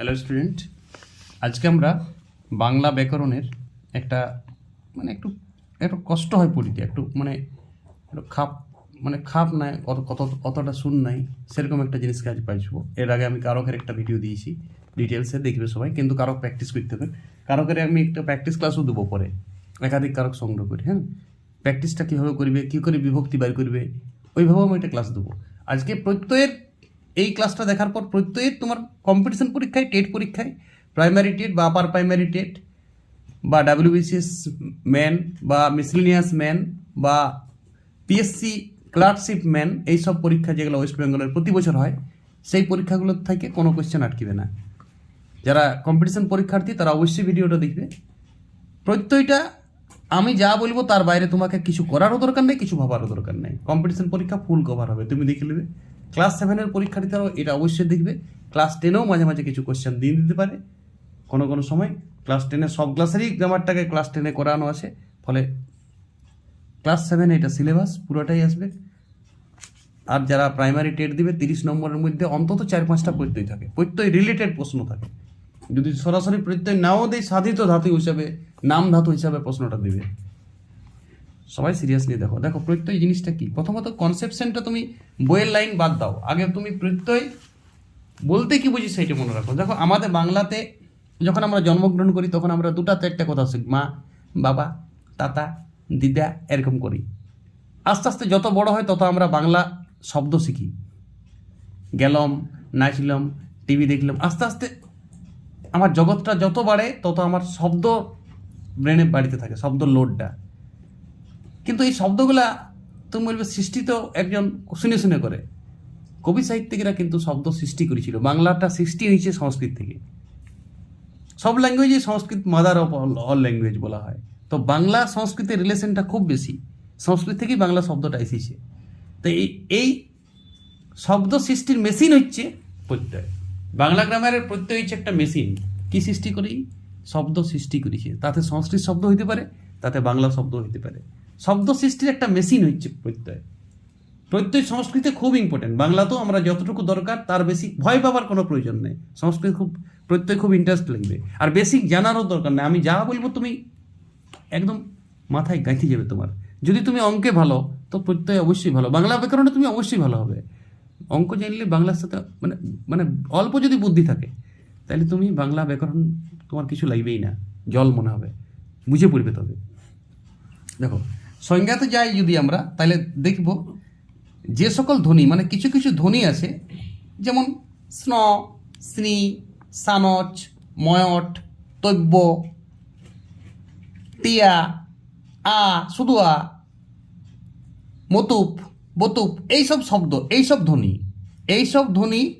Hello student আজকে আমরা বাংলা ব্যাকরণের একটা মানে একটু একটু কষ্ট হয় পড়িতে, একটু মানে একটু খাপ মানে খাপ নাই, অত কত অতটা শুন নাই, সেরকম একটা জিনিসকে আজ পাইছব এর আগে আমি কারকের একটা ভিডিও দিয়েছি ডিটেলসে দেখবে সবাই, কিন্তু কারক প্র্যাকটিস করতে হবে। কারকের আমি একটা প্র্যাকটিস ক্লাসও দেবো পরে, একাধিক কারক সংগ্রহ করে হ্যাঁ? প্র্যাকটিসটা কীভাবে করবে, কী করে বিভক্তি বের করবে, ওইভাবেও আমি একটা ক্লাস দেবো। আজকে প্রত্যয়ের এই ক্লাসটা দেখার পর প্রত্যেক তোমার কম্পিটিশন পরীক্ষায় টেট পরীক্ষায় প্রাইমারি টেট বা আপার প্রাইমারি টেট বা ডাব্লিউবিসিএস ম্যান বা মিসলিনিয়াস ম্যান বা পিএসসি ক্লার্কশিপ ম্যান এইসব পরীক্ষা যেগুলো ওয়েস্ট বেঙ্গলের প্রতি বছর হয়, সেই পরীক্ষাগুলোর থেকে কোনো কোয়েশ্চেন আটকিবে না। যারা কম্পিটিশন পরীক্ষার্থী, তারা অবশ্যই ভিডিওটা দেখবে। প্রত্যয়টা আমি যা বলব তার বাইরে তোমাকে কিছু করারও দরকার নেই, কিছু ভাবারও দরকার নেই। কম্পিটিশন পরীক্ষা ফুল কভার হবে, তুমি দেখে নেবে। ক্লাস সেভেনের পরীক্ষার্থীরাও এটা অবশ্যই দেখবে। ক্লাস টেনেও মাঝে মাঝে কিছু কোশ্চেন দিয়ে দিতে পারে। কোনো কোনো সময় ক্লাস টেনে সব ক্লাসেরই গ্রামারটাকে ক্লাস টেনে করানো আছে। ফলে ক্লাস সেভেনে এটা সিলেবাস পুরোটাই আসবে। আর যারা প্রাইমারি টেট দিবে, তিরিশ নম্বরের মধ্যে অন্তত চার পাঁচটা প্রত্যয় থাকে। প্রত্যয় রিলেটেড প্রশ্ন থাকে। যদি সরাসরি প্রত্যয় নাও দেয়, সাধিত ধাতু হিসাবে, নাম ধাতু হিসাবে প্রশ্নটা দিবে। সবাই সিরিয়াস নিয়ে দেখো। দেখো, প্রত্যয় জিনিসটা কি? প্রথমত কনসেপশনটা তুমি বইয়ের লাইন বাদ দাও। আগে তুমি প্রত্যয় বলতে কি বুঝি সেইটা মনে রাখো। দেখো, আমাদের বাংলাতে যখন আমরা জন্মগ্রহণ করি, তখন আমরা দুটা চারটা কথা শিখি মা, বাবা, তাতা, দিদা, এরকম করি। আস্তে আস্তে যত বড় হয়, তত আমরা বাংলা শব্দ শিখি। গেলাম, নাচলাম টিভি দেখলাম, আস্তে আস্তে আমার জগৎটা যত বাড়ে, তত আমার শব্দ ব্রেনে বাড়িতে থাকে, শব্দ লোডটা কিন্তু এই শব্দগুলা তুমি বলবে সৃষ্টি তো একজন শুনে শুনে করে। কবি সাহিত্যিকরা কিন্তু শব্দ সৃষ্টি করেছিল। বাংলাটা সৃষ্টি হয়েছে সংস্কৃত থেকে। সব ল্যাঙ্গুয়েজে Sanskrit mother of all language বলা হয়। তো বাংলা সংস্কৃতের রিলেশনটা খুব বেশি। সংস্কৃত থেকেই বাংলা শব্দটা এসেছে। তো এই এই শব্দ সৃষ্টির মেশিন হচ্ছে প্রত্যয়। বাংলা গ্রামারের প্রত্যয় হচ্ছে একটা মেশিন কি সৃষ্টি করি? শব্দ সৃষ্টি করেছে। তাতে সংস্কৃত শব্দ হইতে পারে, তাতে বাংলা শব্দ হইতে পারে। শব্দ সৃষ্টির একটা মেশিন হচ্ছে প্রত্যয়। প্রত্যয় সংস্কৃতে খুব ইম্পর্টেন্ট বাংলাতেও আমরা যতটুকু দরকার, তার বেশি ভয় পাবার কোনো প্রয়োজন নেই। সংস্কৃত খুব, প্রত্যয় খুব ইন্টারেস্ট লাগবে। আর বেসিক জানারও দরকার নেই। আমি যা বলব তুমি একদম মাথায় গাঁথি যাবে তোমার। যদি তুমি অঙ্কে ভালো, তো প্রত্যয় অবশ্যই ভালো। বাংলা ব্যাকরণে তুমি অবশ্যই ভালো হবে। অঙ্ক জানলে বাংলার সাথে মানে মানে অল্প যদি বুদ্ধি থাকে, তাহলে তুমি বাংলা ব্যাকরণ তোমার কিছু লাগবেই না। জল মনে হবে। বুঝে পড়বে তবে। দেখো সংজ্ঞাতে যাই যদি আমরা তাহলে দেখব যে সকল ধ্বনি মানে কিছু কিছু ধ্বনি আছে, যেমন স্ন, স্নি, সানচ, ময়ট, তৈব্য, টিয়া, আ শুধু আ মতুপ, বতুপ, এইসব শব্দ, এইসব ধ্বনি এইসব ধ্বনি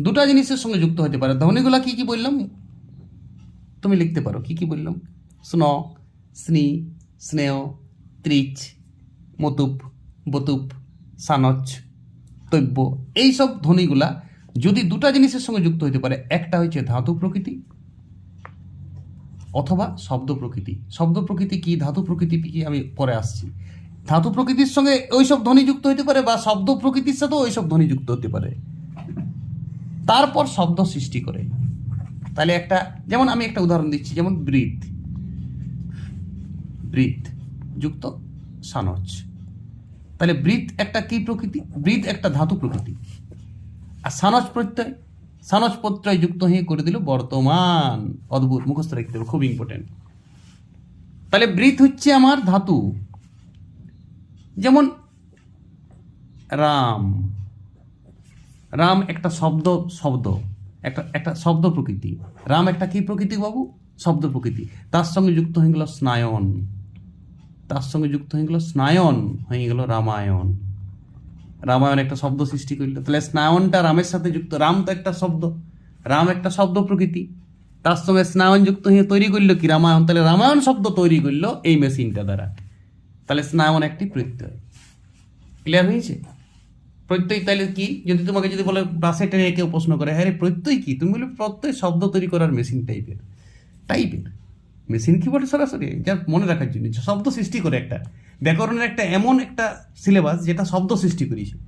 দুটা জিনিসের সঙ্গে যুক্ত হতে পারে। ধ্বনিগুলা কি কি বললাম? তুমি লিখতে পারো, কি কি বললাম? স্ন, স্নি, স্নেহ ত্রিচ, মতুপ, বতুপ সানচ তৈব্য এইসব ধ্বনিগুলা যদি দুটা জিনিসের সঙ্গে যুক্ত হতে পারে, একটা হচ্ছে ধাতু প্রকৃতি অথবা শব্দ প্রকৃতি। শব্দ প্রকৃতি কি, ধাতু প্রকৃতি কি, আমি পরে আসছি। ধাতু প্রকৃতির সঙ্গে ওইসব ধ্বনি যুক্ত হতে পারে বা শব্দ প্রকৃতির সাথেও ওইসব ধ্বনি যুক্ত হতে পারে। তারপর শব্দ সৃষ্টি করে। তাহলে একটা, যেমন আমি একটা উদাহরণ দিচ্ছি, যেমন ব্রিথ। ব্রিথ। যুক্ত সানচ তাহলে ব্রিথ একটা কি প্রকৃতি? ব্রিথ একটা ধাতু প্রকৃতি। আর সানচ প্রত্যয় সানচ প্রত্যয় যুক্ত হয়ে করে দিল বর্তমান। অদ্ভুত, মুখস্থ রাখতে হবে খুব ইম্পর্টেন্ট তাহলে ব্রিথ হচ্ছে আমার ধাতু। যেমন রাম। রাম একটা শব্দ শব্দ, একটা একটা শব্দ প্রকৃতি। রাম একটা কি প্রকৃতি বাবু? শব্দ প্রকৃতি। তার সঙ্গে যুক্ত হয়ে গেল স্নায়ন। তার সঙ্গে যুক্ত হয়ে গেল স্নায়ন, হয়ে গেল রামায়ণ। রামায়ণ একটা শব্দ সৃষ্টি করল। তাহলে স্নায়নটা রামের সাথে যুক্ত। রাম তো একটা শব্দ। রাম একটা শব্দ প্রকৃতি। তার সঙ্গে স্নায়ন যুক্ত হয়ে তৈরি করল কি রামায়ণ? তাহলে রামায়ণ শব্দ তৈরি করল এই মেশিনটা দ্বারা। তাহলে স্নায়ন একটি প্রত্যয়। ক্লিয়ার হয়েছে? প্রত্যয় তাহলে কি? যদি তোমাকে যদি বলে বাসে ট্রেনে কেউ প্রশ্ন করে হ্যাঁ রে প্রত্যয় কি? তুমি বলে প্রত্যয় শব্দ তৈরি করার মেশিন টাইপের টাইপের মেশিন কি বলে সরাসরি? যা মনে রাখার জন্য। শব্দ সৃষ্টি করে একটা। ব্যাকরণের একটা এমন একটা সিলেবাস যেটা শব্দ সৃষ্টি করেছে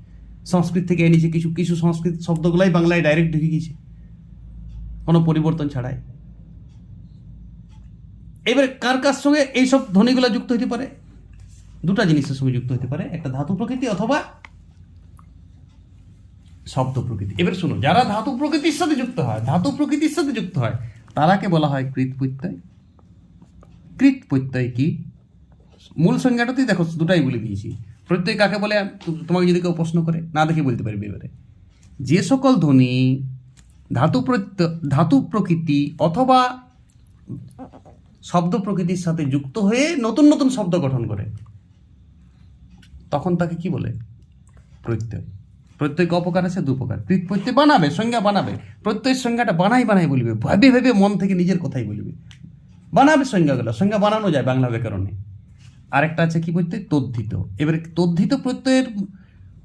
সংস্কৃত থেকে এনেছে কিছু কিছু সংস্কৃত শব্দগুলাই বাংলায় ডাইরেক্ট ঢুকে গিয়েছে। কোনো পরিবর্তন ছাড়াই। এবারে কার কার সঙ্গে এইসব ধ্বনিগুলো যুক্ত হতে পারে? দুটা জিনিসের সঙ্গে যুক্ত হতে পারে। একটা ধাতু প্রকৃতি অথবা শব্দ প্রকৃতি। এবার শুনো যারা ধাতু প্রকৃতির সাথে যুক্ত হয়, ধাতু প্রকৃতির সাথে যুক্ত হয়, তারাকে বলা হয় কৃত প্রত্যয়। কৃত প্রত্যয় কি মূল সংজ্ঞাটাতেই দেখো দুটাই বলে দিয়েছি। প্রত্যয় কাকে বলে? তোমাকে যদি কেউ প্রশ্ন করে, না দেখে বলতে পারবে এবারে। যে সকল ধ্বনি, ধাতু প্রত্যয় ধাতু প্রকৃতি অথবা শব্দ প্রকৃতির সাথে যুক্ত হয়ে নতুন নতুন শব্দ গঠন করে, তখন তাকে কি বলে? প্রত্যয়। প্রত্যয় ক প্রকার আছে? দু প্রত্যয় বানাবে, সংজ্ঞা বানাবে। প্রত্যয়ের সংজ্ঞাটা বানাই বানাই বলবে, ভাবে ভেবে মন থেকে নিজের কথাই বলবে। বানাবে সংজ্ঞাগুলো। সংজ্ঞা বানানো যায় বাংলা ব্যাকরণে। আরেকটা আছে কি প্রত্যয় তদ্ধিত। এবারে তদ্ধিত প্রত্যয়ের,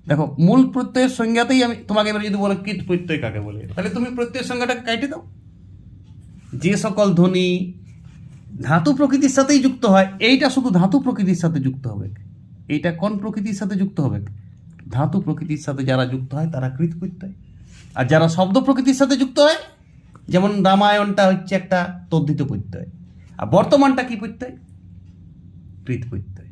দেখো, মূল প্রত্যয়ের সংজ্ঞাতেই আমি তোমাকে এবার যদি বলো কৃত প্রত্যয় কাকে বলে, তাহলে তুমি প্রত্যয়ের সংজ্ঞাটাকে কাটে দাও। যে সকল ধ্বনি ধাতু প্রকৃতির সাথেই যুক্ত হয়, এইটা শুধু ধাতু প্রকৃতির সাথে যুক্ত হবে। এইটা কোন প্রকৃতির সাথে যুক্ত হবে? ধাতু প্রকৃতির সাথে যারা যুক্ত হয়, তারা কৃত প্রত্যয়। আর যারা শব্দ প্রকৃতির সাথে যুক্ত হয়, যেমন রামায়ণটা হচ্ছে একটা তদ্ধিত প্রত্যয়। আর বর্তমানটা কি প্রত্যয়? কৃত প্রত্যয়।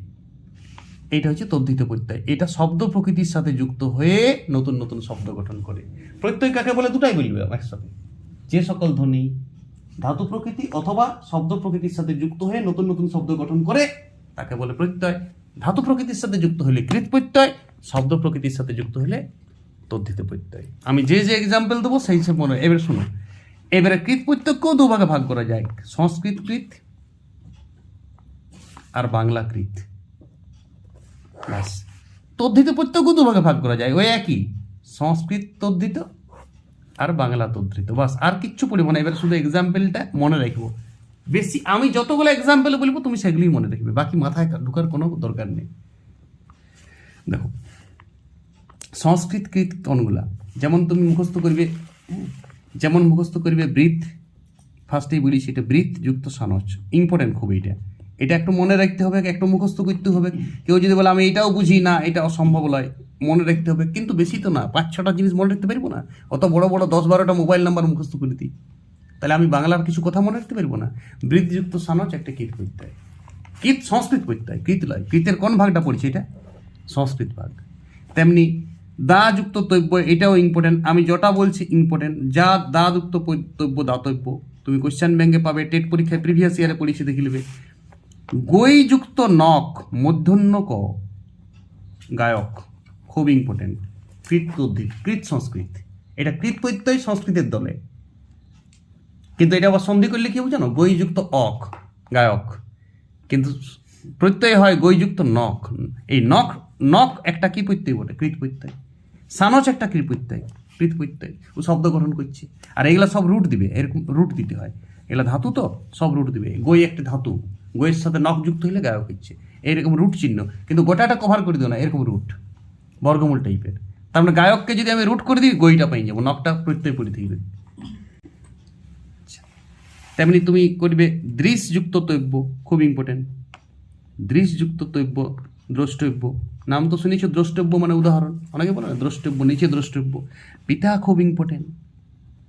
এইটা হচ্ছে তদ্ধিত প্রত্যয়। এটা শব্দ প্রকৃতির সাথে যুক্ত হয়ে নতুন নতুন শব্দ গঠন করে। প্রত্যয় কাকে বলে? দুটাই বলবে একসাথে। যে সকল ধ্বনি, ধাতু প্রকৃতি অথবা শব্দ প্রকৃতির সাথে যুক্ত হয়ে নতুন নতুন শব্দ গঠন করে, তাকে বলে প্রত্যয়। ধাতু প্রকৃতির সাথে যুক্ত হলে কৃত প্রত্যয়, শব্দ প্রকৃতির সাথে যুক্ত হলে তদ্ধিত প্রত্যয়। আমি যে যে এক্সাম্পল দেবো, সেই সব মনে এবার শুনো এবারে কৃত প্রত্যয়কেও দুভাগে ভাগ করা যায়, সংস্কৃত কৃত আর বাংলা কৃত। ব্যাস। তদ্ধিত প্রত্যয়কেও দুভাগে ভাগ করা যায়, ওই একই, সংস্কৃত তদ্ধিত আর বাংলা তদ্ধিত। বাস আর কিচ্ছু না, এবার শুধু এক্সাম্পলটা মনে রাখব। বেশি, আমি যতগুলো এক্সাম্পল বলব, তুমি সেগুলোই মনে রাখবে, বাকি মাথায় ঢুকার কোনো দরকার নেই। দেখো, সংস্কৃত কৃত কোনগুলা যেমন তুমি মুখস্থ করবে যেমন মুখস্থ করিবে বৃত্ত ফার্স্টেই বলি সেটা বৃত্ত যুক্ত সানচ ইম্পর্টেন্ট খুব এটা এটা একটু মনে রাখতে হবে, একটু মুখস্থ করতে হবে। কেউ যদি বলে, আমি এটাও বুঝি, না, এটা অসম্ভব নয় মনে রাখতে হবে। কিন্তু বেশি তো না, পাঁচ, ছটা জিনিস মনে রাখতে পারব না। অত বড় বড় দশ, বারোটা মোবাইল নাম্বার মুখস্থ করে দিই। তাহলে আমি বাংলার কিছু কথা মনে রাখতে পারব না। বৃত্তযুক্ত সানচ একটা কীট হয়। কীট সংস্কৃত করতে হয় কৃত লয়। কৃতের কোন ভাগটা পড়ছে এটা? সংস্কৃত ভাগ। তেমনি দা যুক্ত তৈব্য এটাও ইম্পর্টেন্ট আমি যটা বলছি ইম্পর্টেন্ট যা দা যুক্ত তৈব্য দাতব্য। তুমি কোশ্চেন ব্যাংকে পাবে, টেট পরীক্ষায় প্রিভিয়াস ইয়ারে পড়েছি দেখে নেবে গৈযুক্ত নখ মধ্যন্য ক গায়ক, খুব ইম্পর্টেন্ট কৃত কৃত সংস্কৃত। এটা কৃত প্রত্যয় সংস্কৃতের দলে। কিন্তু এটা আবার সন্ধি করলে কি জানো? গৈযুক্ত অক গায়ক। কিন্তু প্রত্যয় হয় গৈযুক্ত নখ। এই নখ নখ একটা কি প্রত্যয় বলে কৃত প্রত্যয়। সানচ একটা কৃত প্রত্যয় কৃত ও শব্দ গঠন করছে। আর এগুলা সব রুট দিবে, এরকম রুট দিতে হয়। এগুলা ধাতু তো, সব রুট দিবে। গই একটা ধাতু, গইয়ের সাথে নখ যুক্ত হলে গায়ক হচ্ছে। এইরকম রুট চিহ্ন। কিন্তু গোটাটা কভার করে দিও না, এরকম রুট বর্গমূল টাইপের তার মানে গায়ককে যদি আমি রুট করে দিই, গইটা পাই যাব, নখটা প্রত্যয় পড়ে থাকবে তেমনি তুমি করবে দৃশযুক্ত তৈব্য, খুব ইম্পর্টেন্ট দৃশযুক্ত তৈব্য, দ্রষ্টব্য। নাম তো শুনেছ, দ্রষ্টব্য মানে উদাহরণ। অনেকে বলে না দ্রষ্টব্য, নিচে দ্রষ্টব্য। পিতা খুব ইম্পর্টেন্ট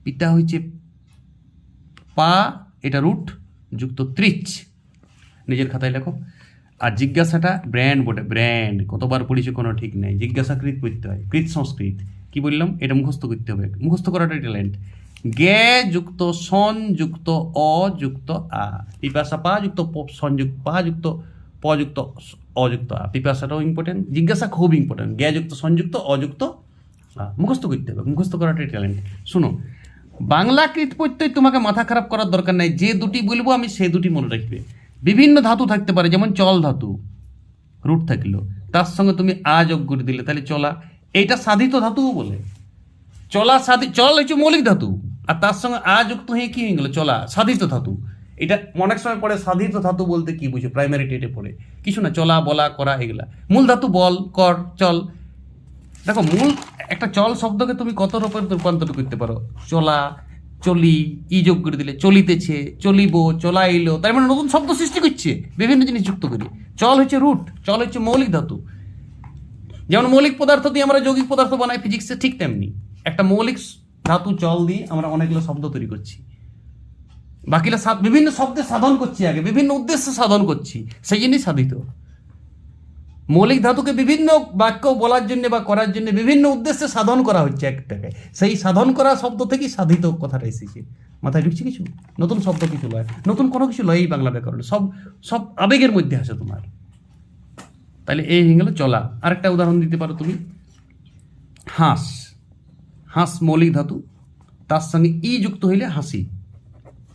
পিতা হচ্ছে পা, এটা রুট যুক্ত ত্রিচ। নিজের খাতায় লেখো। আর জিজ্ঞাসাটা ব্র্যান্ড বটে ব্র্যান্ড কতবার পড়েছে কোনো ঠিক নেই। জিজ্ঞাসা কৃত করতে হয়, কৃত সংস্কৃত। কি বললাম? এটা মুখস্থ করতে হবে। মুখস্থ করাটাই ট্যালেন্ট গে যুক্ত সন যুক্ত অ যুক্ত আ। পিপাসা পা যুক্ত সংযুক্ত পা যুক্ত, প যুক্ত অযুক্ত পিপাসাটাও ইম্পর্টেন্ট জিজ্ঞাসা খুব ইম্পর্টেন্ট গে যুক্ত সংযুক্ত, অযুক্ত মুখস্থ করতে হবে, মুখস্থ করাটাই ট্যালেন্ট শুনো, বাংলা কৃত প্রত্যয় তোমাকে মাথা খারাপ করার দরকার নাই, যে দুটি বলব আমি সে দুটি মনে রাখবে। বিভিন্ন ধাতু থাকতে পারে, যেমন চল ধাতু, রুট থাকল, তার সঙ্গে তুমি আ যোগ করে দিলে, তাহলে চলা, এইটা সাধিত ধাতুও বলে। চলা সাধি, চল হচ্ছে মৌলিক ধাতু, আর তার সঙ্গে আ যুক্ত হয়ে কি হয়ে গেল? চলা, সাধিত ধাতু। এটা অনেক সময় পড়ে সাধিত ধাতু বলতে কি বুঝে? প্রাইমারি টেটে পড়ে। কিছু না, চলা, বলা, করা এগুলা মূল ধাতু বল, কর, চল। দেখো, মূল একটা চল শব্দকে তুমি কত রূপে রূপান্তর করতে পারো? চলা, চলি, ই যোগ করে দিলে, চলিতেছে, চলিব, চলাইলো। তার মানে নতুন শব্দ সৃষ্টি করছে, বিভিন্ন জিনিস যুক্ত করি। চল হচ্ছে রুট চল হচ্ছে মৌলিক ধাতু। যেমন মৌলিক পদার্থ দিয়ে আমরা যৌগিক পদার্থ বানাই ফিজিক্সে ঠিক তেমনি। একটা মৌলিক ধাতু চল দিয়ে আমরা অনেকগুলো শব্দ তৈরি করছি। বাকিরা বিভিন্ন শব্দে সাধন করছি আগে, বিভিন্ন উদ্দেশ্যে সাধন করছি, সেই জন্যই সাধিত। মৌলিক ধাতুকে বিভিন্ন বাক্য বলার জন্য বা করার জন্য বিভিন্ন উদ্দেশ্যে সাধন করা হচ্ছে একটাকে। সেই সাধন করা শব্দ থেকেই সাধিত কথাটা এসেছে। মাথায় ঢুকছে কিছু? নতুন শব্দ কিছু লয়। নতুন কোনো কিছু লয় এই বাংলা ব্যাকরণ। সব সব আবেগের মধ্যে আছে তোমার। তাহলে এই হয়ে গেল চলা। আরেকটা উদাহরণ দিতে পারো তুমি। হাঁস। হাঁস মৌলিক ধাতু। তার সঙ্গে ই যুক্ত হইলে হাসি।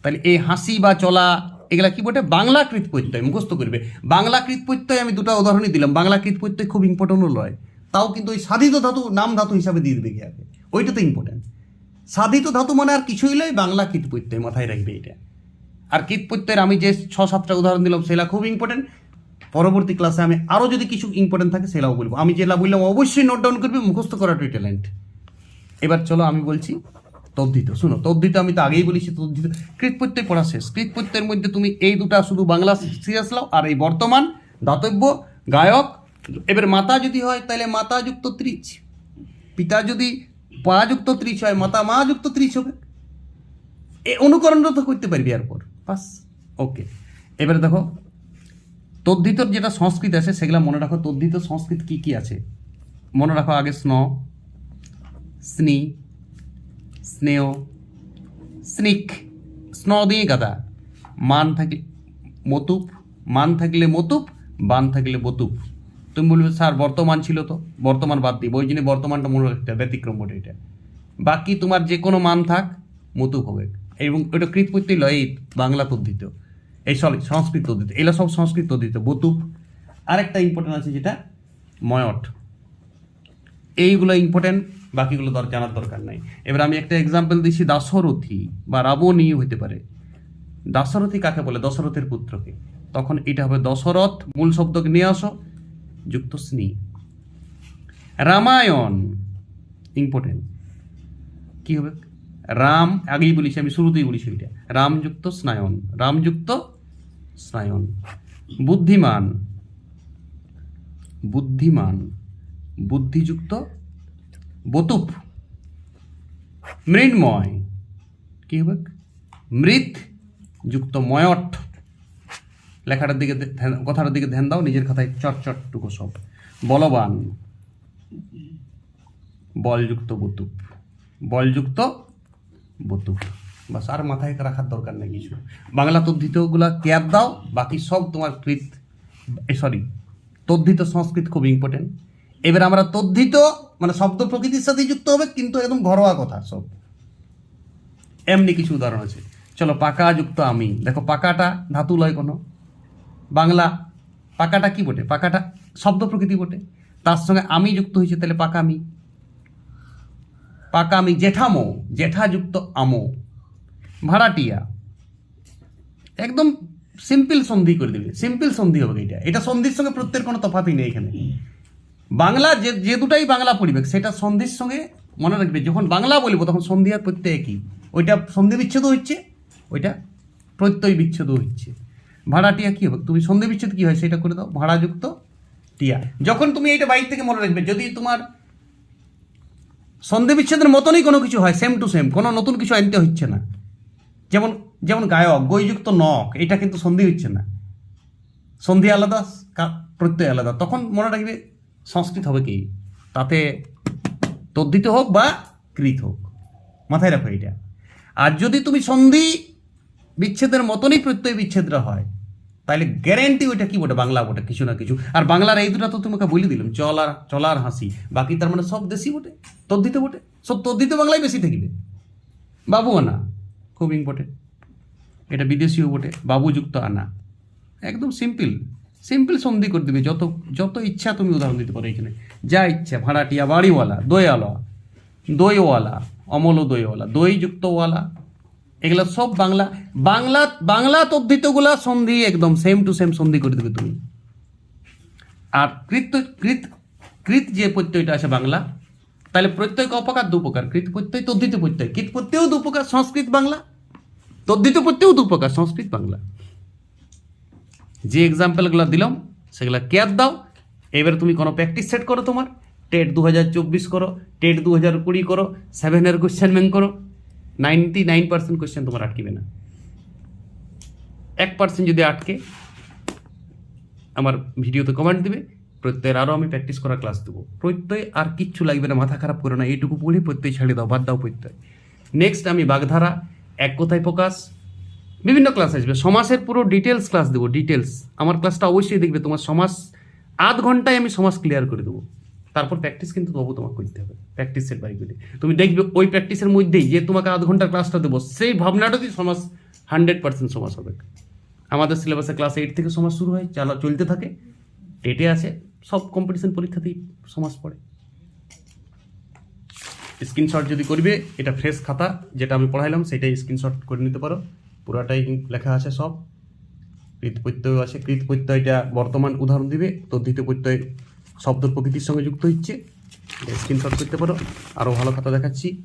তাহলে এই হাসি বা চলা, এগুলা কি বটে? বাংলা কৃত প্রত্যয়, মুখস্থ করবে। বাংলা কৃত প্রত্যয় আমি দুটো উদাহরণই দিলাম। বাংলা কৃত প্রত্যয় খুব ইম্পর্টেন্টও লয়। তাও কিন্তু ওই সাধিত ধাতু, নাম ধাতু হিসাবে দিয়ে দেবে গিয়ে ওইটা তো ইম্পর্টেন্ট সাধিত ধাতু মানে আর কিছুই লয় বাংলা কৃত প্রত্যয় মাথায় রাখবে এটা। আর কৃত প্রত্যয়ের আমি যে ছ সাতটা উদাহরণ দিলাম সেটা খুব ইম্পর্টেন্ট পরবর্তী ক্লাসে আমি আরও যদি কিছু ইম্পর্টেন্ট থাকে সেটাও বলব। আমি যেটা বললাম, অবশ্যই নোট ডাউন করবে, মুখস্থ করাটাই ট্যালেন্ট এবার চলো আমি বলছি তদ্ধিত। শুনো, তদ্ধিত আমি তো আগেই বলেছি, তদ্ধিত। কৃত প্রত্যয় পড়া শেষ। কৃত প্রত্যয়ের মধ্যে তুমি এই দুটা শুধু বাংলা সিরিয়াস লাও, আর এই বর্তমান, দাতব্য, গায়ক, এবার মাতা যদি হয়, তাহলে মাতা যুক্ত ত্রিচ। পিতা যদি পা যুক্ত ত্রিচ হয়, মাতা মা যুক্ত ত্রিচ হবে। এ অনুকরণটা তো করতে পারবি এরপর বাস, ওকে। এবারে দেখো, তদ্ধিতর যেটা সংস্কৃত আছে, সেগুলো মনে রাখো। তদ্ধিত সংস্কৃত কি কি আছে? মনে রাখো আগে স্ন, স্নি স্নেহ স্নিক স্ন দিয়ে গাদা মান থাকলে মতুপ মান থাকলে মতুপ বান থাকলে বতুপ তুমি বলবে স্যার বর্তমান ছিল তো বর্তমান বাদ দিই ওই জন্য বর্তমানটা মনে রাখতে ব্যতিক্রম বটে এটা বাকি তোমার যে কোনো মান থাক মতুপ হবে এবং ওটা কৃত প্রত্যয় লয় এই বাংলা পদ্ধতিতে এই সরি সংস্কৃত পদ্ধতি এগুলো সব সংস্কৃত পদ্ধতিতে বতুপ আরেকটা ইম্পর্টেন্ট আছে যেটা ময়ট এইগুলো ইম্পর্টেন্ট বাকিগুলো দর জানার দরকার নাই। এবার আমি একটা এক্সাম্পল দিচ্ছি দাশরথী বা রাবণী হতে পারে। দাশরথী কাকে বলে? দশরথের পুত্রকে। তখন এটা হবে দশরথ, মূল শব্দকে নিয়ে আসো, যুক্ত স্নি রামায়ণ ইম্পর্টেন্ট কি হবে? রাম, আগেই বলেছি আমি, শুরুতেই বলেছি এটা। রামযুক্ত স্নায়ন রামযুক্ত স্নায়ন। বুদ্ধিমান বুদ্ধিমান, বুদ্ধিযুক্ত বতুপ। মৃন্ময়। কি হবে মৃত যুক্ত ময়ট। লেখাটার দিকে কথাটার দিকে ধ্যান দাও, নিজের খাতায় চট চটটুকু সব। বলবান। বলযুক্ত বতুপ। বলযুক্ত বতুপ। বাস, আর মাথায় রাখার দরকার নেই কিছু। বাংলা তদ্ধিতগুলা ক্যাপ দাও, বাকি সব তোমার কৃত সরি তদ্ধিত সংস্কৃত খুব ইম্পর্টেন্ট এবার আমরা তদ্ধিত মানে শব্দ প্রকৃতির সাথে যুক্ত হবে, কিন্তু একদম ঘরোয়া কথা সব। এমনি কিছু উদাহরণ আছে। চলো, পাকা যুক্ত আমি। দেখো, পাকাটা ধাতু লয় কোনো। বাংলা, পাকাটা কি বটে? পাকাটা শব্দ প্রকৃতি বটে। তার সঙ্গে আমি যুক্ত হয়েছে, তাহলে পাকামি পাকামি জেঠামো, জেঠা যুক্ত আমো। ভাড়াটিয়া। একদম সিম্পল সন্ধি করে দেবে। সিম্পল সন্ধি হবে এটা। এটা সন্ধির সঙ্গে প্রত্যেক কোনো তফাতই নেই এখানে। বাংলা যে যে দুটাই বাংলা পরিবেশ সেটা সন্ধির সঙ্গে মনে রাখবে। যখন বাংলা বলব, তখন সন্ধি আর প্রত্যয় একই। ওইটা সন্ধি বিচ্ছেদ হচ্ছে, ওইটা প্রত্যয় বিচ্ছেদ হচ্ছে। ভাড়াটিয়া কী হবে? তুমি সন্ধি বিচ্ছেদ কী হয় সেটা করে দাও, ভাড়াযুক্ত টিয়া। যখন তুমি এটা বাইর থেকে মনে রাখবে, যদি তোমার সন্ধি বিচ্ছেদের মতনই কোনো কিছু হয় সেম টু সেম কোনো নতুন কিছু আনতে হচ্ছে না। যেমন যেমন গায়ক, গৈযুক্ত নখ, এটা কিন্তু সন্ধি হচ্ছে না। সন্ধি আলাদা প্রত্যয় আলাদা। তখন মনে রাখবে সংস্কৃত হবে কি? তাতে তদ্ধিত হোক বা কৃত হোক। মাথায় রাখো এটা আর যদি তুমি সন্ধি বিচ্ছেদের মতনই প্রত্যয় বিচ্ছেদটা হয়, তাহলে গ্যারেন্টি ওইটা কি? বটে বাংলা বটে কিছু না কিছু। আর বাংলার এই দুটা তো তোমাকে বলে দিলাম চলার চলার হাসি। বাকি তার মানে সব দেশি বটে, তদ্ধিত বটে। সব তদ্ধিত বাংলায় বেশি থাকবে। বাবু আনা খুব ইম্পর্টেন্ট এটা বিদেশিও বটে বাবুযুক্ত আনা। একদম সিম্পল সিম্পল সন্ধি করে দিবে, যত যত ইচ্ছা তুমি উদাহরণ দিতে পারো এখানে। যা ইচ্ছা, ভাড়াটিয়া, বাড়িওয়ালা, দইওয়ালা দইওয়ালা অমল দইওয়ালা দই যুক্তওয়ালা এগুলো সব বাংলা বাংলা বাংলা তদ্ধিতগুলা সন্ধি একদম সেম টু সেম সন্ধি করে দেবে তুমি। আর কৃত কৃত কৃত যে প্রত্যয়টা আছে বাংলা, তাহলে প্রত্যয় অপকার দু প্রকার। কৃত প্রত্যয়, তদ্ধিত প্রত্যয়। কৃত প্রত্যয়ও দু প্রকার। সংস্কৃত বাংলা, তদ্ধিত প্রত্যয়ও দু প্রকার। সংস্কৃত বাংলা। যে এক্সাম্পলগুলো দিলাম, সেগুলো কেয়ার দাও। এবার তুমি কোনো প্র্যাকটিস সেট করো তোমার। টেট দু হাজার চব্বিশ করো টেট দু হাজার কুড়ি করো সেভেনের কোশ্চেন ব্যাংক করো। নাইনটি নাইন পার্সেন্ট কোশ্চেন তোমার আটকিবে না। এক পার্সেন্ট যদি আটকে, আমার ভিডিওতে কমেন্ট দিবে, প্রত্যয়ের আরও আমি প্র্যাকটিস করার ক্লাস দেবো। প্রত্যয় আর কিচ্ছু লাগবে না, মাথা খারাপ করো না, এইটুকু পড়ে প্রত্যয় ছেড়ে দাও, বাদ দাও প্রত্যয়। নেক্সট আমি বাগধারা, এক কথায় প্রকাশ বিভিন্ন ক্লাস আসবে। সমাসের পুরো ডিটেলস ক্লাস দেবো ডিটেলস আমার ক্লাসটা অবশ্যই দেখবে, তোমার সমাস আধ ঘন্টায় আমি সমাজ ক্লিয়ার করে দেবো। তারপর প্র্যাকটিস কিন্তু তবু তোমাকে করতে হবে প্র্যাকটিসের বাড়িগুলি তুমি দেখবে ওই প্র্যাকটিসের মধ্যেই যে তোমাকে আধ ঘণ্টার ক্লাসটা দেবো, সেই ভাবনাটাতেই সমাজ হান্ড্রেড পার্সেন্ট সমাজ হবে। আমাদের সিলেবাসে ক্লাস এইট থেকে সমাজ শুরু হয়, চালা চলতে থাকে টেটে আছে সব কম্পিটিশন পরীক্ষাতেই সমাজ পড়ে। স্ক্রিনশট যদি করবে, এটা ফ্রেশ খাতা, যেটা আমি পড়াইলাম, সেটাই স্ক্রিনশট করে নিতে পারো। পুরাটাই লেখা আছে সব। কৃত প্রত্যয় আছে। কৃত প্রত্যয়টা বর্তমান উদাহরণ দিবে। তো দ্বিতীয় প্রত্যয় শব্দ প্রকৃতির সঙ্গে যুক্ত হচ্ছে। স্ক্রিনশট করতে পারো। আরও ভালো খাতা দেখাচ্ছি।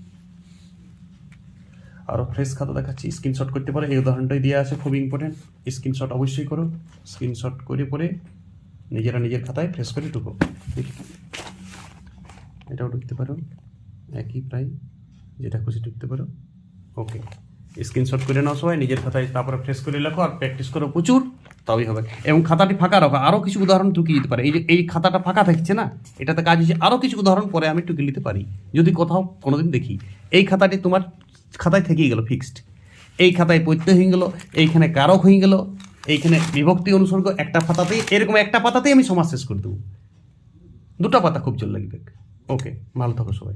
আরও ফ্রেশ খাতা দেখাচ্ছি। স্ক্রিনশট করতে পারো। এই উদাহরণটাই দেওয়া আছে। খুব ইম্পর্টেন্ট স্ক্রিনশট অবশ্যই করো। স্ক্রিনশট করে পরে নিজেরা নিজের খাতায় ফ্রেশ করে ঢুকো। এটাও ঢুকতে পারো। একই প্রায়। যেটা খুশি ঢুকতে পারো। ওকে স্ক্রিনশট করে নাও সবাই, নিজের খাতায় তারপরে ফ্রেশ করে লেখো আর প্র্যাকটিস করো প্রচুর, তবেই হবে। এবং খাতাটি ফাঁকা রাখো। আরও কিছু উদাহরণ ঢুকিয়ে দিতে পারে। এই যে, এই খাতাটা ফাঁকা থাকছে না, এটাতে কাজ হচ্ছে আরও কিছু উদাহরণ পরে আমি টুকিয়ে নিতে পারি। যদি কোথাও কোনোদিন দেখি, এই খাতাটি তোমার খাতায় থেকেই গেল ফিক্সড এই খাতায় প্রত্যয় হয়ে গেল, এইখানে কারক হয়ে গেল, এইখানে বিভক্তি অনুসর্গ একটা পাতাতেই, এরকম একটা পাতাতেই আমি সমাজ শেষ করে দেবো। দুটো পাতা খুব জোর লাগবে। ওকে, ভালো থাকো সবাই।